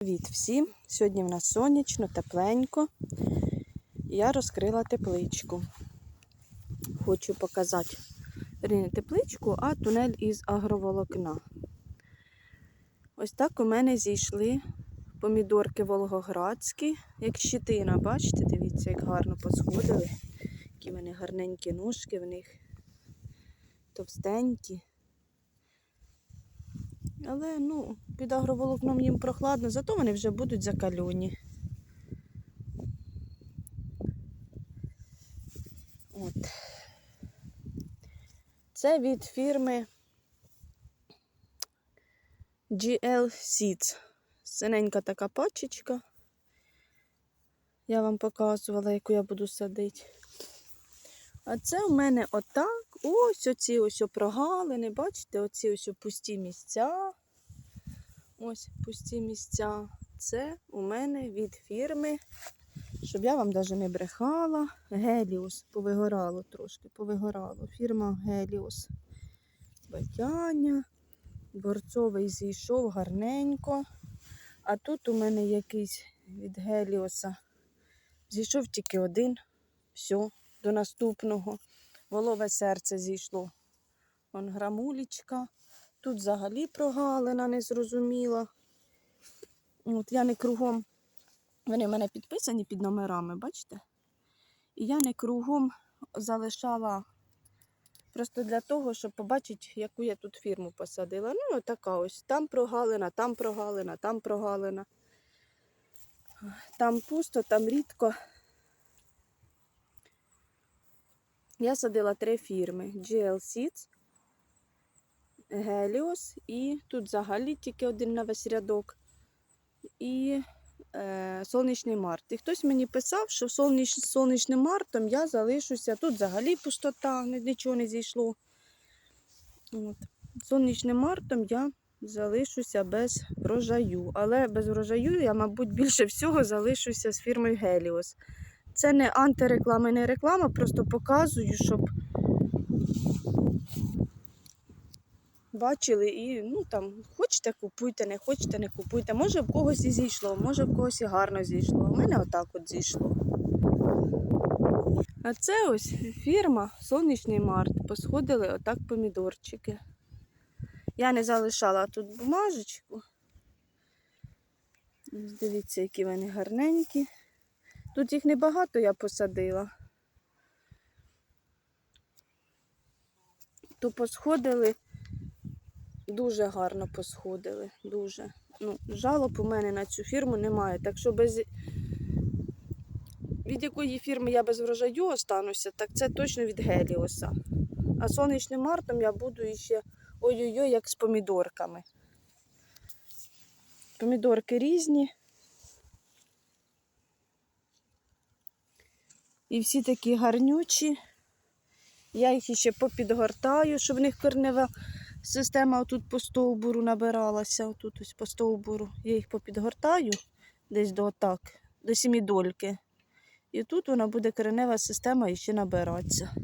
Привіт всім! Сьогодні в нас сонячно, тепленько. Я розкрила тепличку. Хочу показати не тепличку, а тунель із агроволокна. Ось так у мене зійшли помідорки волгоградські, як щитина. Бачите, дивіться, як гарно посходили. Які вони гарненькі ножки в них, товстенькі. Але ну, під агроволокном їм прохладно, зато вони вже будуть закальоні. От. Це від фірми GL Seeds. Синенька така пачечка. Я вам показувала, яку я буду садити. А це у мене отак. Ось оці ось прогалини. Бачите, оці ось пусті місця. Ось пусті місця. Це у мене від фірми, щоб я вам навіть не брехала. Геліус повигорало трошки, повигорало. Фірма Геліус. Батяня. Борцовий зійшов гарненько. А тут у мене якийсь від Геліоса. Зійшов тільки один. Все, до наступного. Волове серце зійшло. Вон грамулечка. Тут взагалі прогалина незрозуміла. От я не кругом, вони в мене підписані під номерами, бачите? І я не кругом залишала просто для того, щоб побачити, яку я тут фірму посадила. Ну, така ось. Там прогалина, там прогалина, там прогалина. Там пусто, там рідко. Я садила три фірми: GL Seeds, Helios і тут взагалі тільки один на весь рядок. І е, сонячний март. І хтось мені писав, що сонячним сонячним мартом я залишуся. Тут взагалі пустота, нічого не зійшло. От. Сонячним мартом я залишуся без врожаю. Але без врожаю я, мабуть, більше всього залишуся з фірмою Helios. Це не антиреклама, не реклама, просто показую, щоб бачили і ну там хочете купуйте, не хочете, не купуйте. Може в когось і зійшло, може в когось і гарно зійшло. У мене отак от зійшло. А це ось фірма Сонячний Март. Посходили отак помідорчики. Я не залишала тут бумажечку. Дивіться, які вони гарненькі. Тут їх небагато я посадила. То посходили, дуже гарно посходили. Дуже. Ну, жалоб у мене на цю фірму немає. Так що без від якої фірми я без врожаю остануся, так це точно від Геліоса. А сонячним мартом я буду іще ой-ой-ой, як з помідорками. Помідорки різні. І всі такі гарнючі. Я їх ще попідгортаю, щоб в них корнева система отут по стовбуру набиралася. Отут ось по стовбуру. Я їх попідгортаю десь до отак, до сімідольки. І тут вона буде коренева система ще набиратися.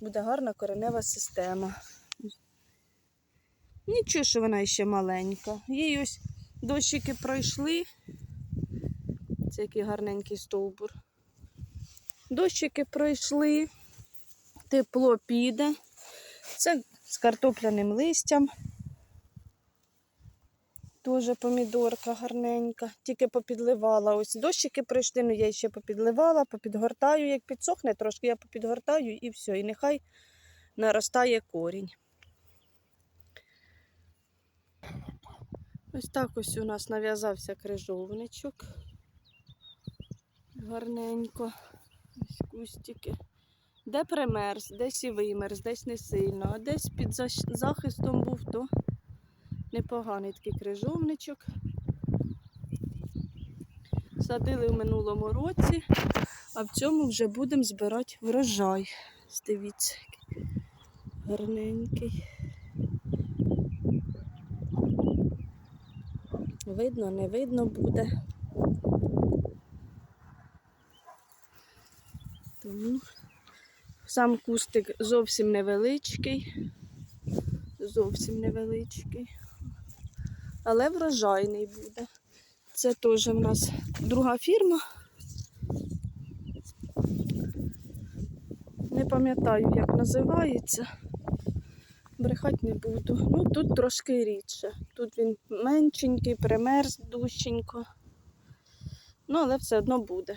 Буде гарна коренева система. Нічого, що вона ще маленька. Їй ось дощики пройшли. Це який гарненький стовбур. Дощики пройшли, тепло піде. Це з картопляним листям. Теж помідорка гарненька, тільки попідливала. Ось дощики пройшли, ну я ще попідливала, попідгортаю, як підсохне трошки, я попідгортаю і все. І нехай наростає корінь. Ось так ось у нас нав'язався крижовничок. Гарненько. Ось кустики. Де примерз, десь і вимерз, десь не сильно, а десь під захистом був, то непоганий такий крижовничок. Садили в минулому році, а в цьому вже будемо збирати врожай. Дивіться, гарненький. Видно, не видно буде. Тому сам кустик зовсім невеличкий. Зовсім невеличкий. але врожайний буде. Це теж в нас друга фірма. Не пам'ятаю, як називається. Брехати не буду. Ну, тут трошки рідше. Тут він меншенький, примерз дужченько. Ну, але все одно буде.